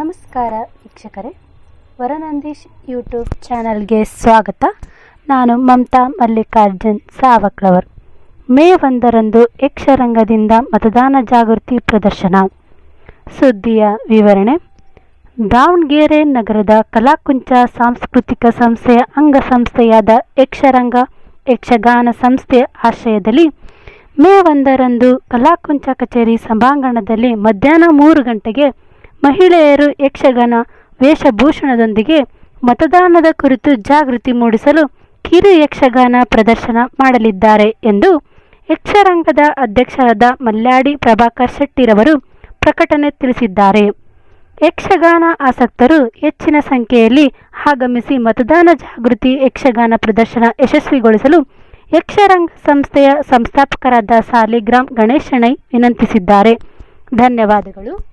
ನಮಸ್ಕಾರ ವೀಕ್ಷಕರೇ. ವರನಂದೀಶ್ ಯೂಟ್ಯೂಬ್ ಚಾನಲ್ಗೆ ಸ್ವಾಗತ. ನಾನು ಮಮತಾ ಮಲ್ಲಿಕಾರ್ಜುನ್ ಸಾವಕ್ಳವರ್ ಮೇ ಒಂದರಂದು ಯಕ್ಷರಂಗದಿಂದ ಮತದಾನ ಜಾಗೃತಿ ಪ್ರದರ್ಶನ. ಸುದ್ದಿಯ ವಿವರಣೆ. ದಾವಣಗೆರೆ ನಗರದ ಕಲಾಕುಂಚ ಸಾಂಸ್ಕೃತಿಕ ಸಂಸ್ಥೆಯ ಅಂಗಸಂಸ್ಥೆಯಾದ ಯಕ್ಷರಂಗ, ಯಕ್ಷಗಾನ ಸಂಸ್ಥೆ ಆಶ್ರಯದಲ್ಲಿ ಮೇ ಒಂದರಂದು ಕಲಾಕುಂಚ ಕಚೇರಿ ಸಭಾಂಗಣದಲ್ಲಿ ಮಧ್ಯಾಹ್ನ ಮೂರು ಗಂಟೆಗೆ ಮಹಿಳೆಯರು ಯಕ್ಷಗಾನ, ವೇಷಭೂಷಣದೊಂದಿಗೆ ಮತದಾನದ ಕುರಿತು ಜಾಗೃತಿ ಮೂಡಿಸಲು ಕಿರು ಯಕ್ಷಗಾನ ಪ್ರದರ್ಶನ ಮಾಡಲಿದ್ದಾರೆ ಎಂದು ಯಕ್ಷರಂಗದ ಅಧ್ಯಕ್ಷರಾದ ಮಲ್ಲಾಡಿ ಪ್ರಭಾಕರ್ ಶೆಟ್ಟಿರವರು ಪ್ರಕಟಣೆ ತಿಳಿಸಿದ್ದಾರೆ. ಯಕ್ಷಗಾನ ಆಸಕ್ತರು ಹೆಚ್ಚಿನ ಸಂಖ್ಯೆಯಲ್ಲಿ ಆಗಮಿಸಿ ಮತದಾನ ಜಾಗೃತಿ ಯಕ್ಷಗಾನ ಪ್ರದರ್ಶನ ಯಶಸ್ವಿಗೊಳಿಸಲು ಯಕ್ಷರಂಗ ಸಂಸ್ಥೆಯ ಸಂಸ್ಥಾಪಕರಾದ ಸಾಲಿಗ್ರಾಮ್ ಗಣೇಶಣೈ ವಿನಂತಿಸಿದ್ದಾರೆ. ಧನ್ಯವಾದಗಳು.